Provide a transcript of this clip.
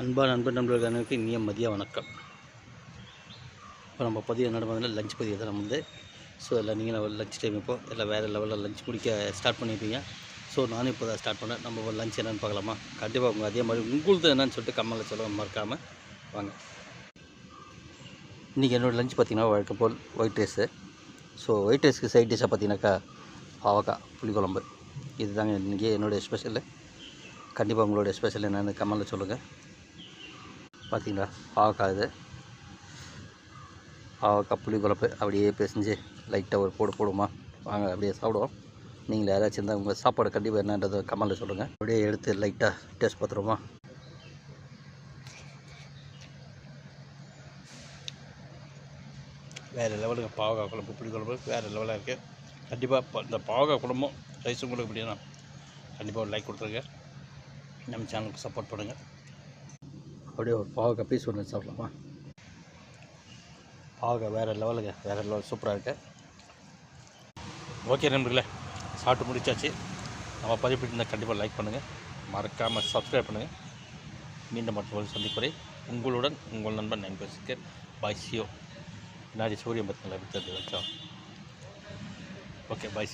அன்பான நண்பர் நண்பர்கள் அனைவருக்கு இனிய மதிய வணக்கம். இப்போ நம்ம பதிவு என்ன பார்த்தீங்கன்னா லஞ்ச் பதிவு தான் நம்ம வந்து ஸோ எல்லாம் நீங்கள் லஞ்ச் டைம் இப்போ எல்லாம் வேறு லெவலில் லஞ்ச் முடிக்க ஸ்டார்ட் பண்ணியிருப்பீங்க ஸோ நானும் இப்போ தான் ஸ்டார்ட் பண்ணேன் நம்ம லஞ்ச் என்னென்னு பார்க்கலாமா? கண்டிப்பாக உங்கள் அதே மாதிரி உங்களுக்கு என்னென்னு சொல்லிட்டு கம்மலில் சொல்ல மறக்காமல் வாங்க. இன்றைக்கி என்னோடய லஞ்ச் பார்த்தீங்கன்னா வழக்கம் போல் ஒயிட் ரைஸு ஸோ ஒயிட் ரைஸ்க்கு சைட் டிஷ்ஷாக பார்த்தீங்கன்னாக்கா பாவக்காய் புளிக்குழம்பு. இதுதாங்க இன்றைக்கி என்னுடைய ஸ்பெஷலு கண்டிப்பாக உங்களுடைய ஸ்பெஷல் என்னென்னு கமலில் சொல்லுங்கள் பார்த்தீங்களா? பாவக்காய் இது பாவக்காய் புளி குழப்பு அப்படியே பிசைஞ்சு லைட்டாக ஒரு போடு போடுமா? வாங்க அப்படியே சாப்பிடுவோம். நீங்கள் யாராச்சும் இருந்தால் உங்கள் சாப்பாடு கண்டிப்பாக என்னன்றதை கமெண்டில் சொல்லுங்கள் அப்படியே எடுத்து லைட்டாக டேஸ்ட் பார்த்துருவோமா? வேறு லெவலுக்கு பாவக்காய் குழம்பு புளி குழம்பு வேறு லெவலாக இருக்குது கண்டிப்பாக இந்த பாவக்காய் குழம்பும் ரைஸ் உங்களுக்கு எப்படின்னா கண்டிப்பாக ஒரு லைக் கொடுத்துருங்க. நம்ம சேனலுக்கு சப்போர்ட் பண்ணுங்கள் அப்படியே ஒரு பாவக்காய் பீஸ் ஒன்று சாப்பிடலாமா? பாவக்காய் வேறு லெவலுங்க வேறு லெவல் சூப்பராக இருக்குது ஓகே நண்பர்களே சாப்பிட்டு முடிச்சாச்சு. நம்ம பதிவு இருந்தால் கண்டிப்பாக லைக் பண்ணுங்கள் மறக்காமல் சப்ஸ்கிரைப் பண்ணுங்கள் மீண்டும் மற்றவர்கள் சந்திப்புரை உங்களுடன் உங்கள் நண்பன் நைன் பேசுக்கு பாய் சியோ பின்னாடி சூரியன் பத்தினங்களை வித்தது வச்சோம் ஓகே பாய்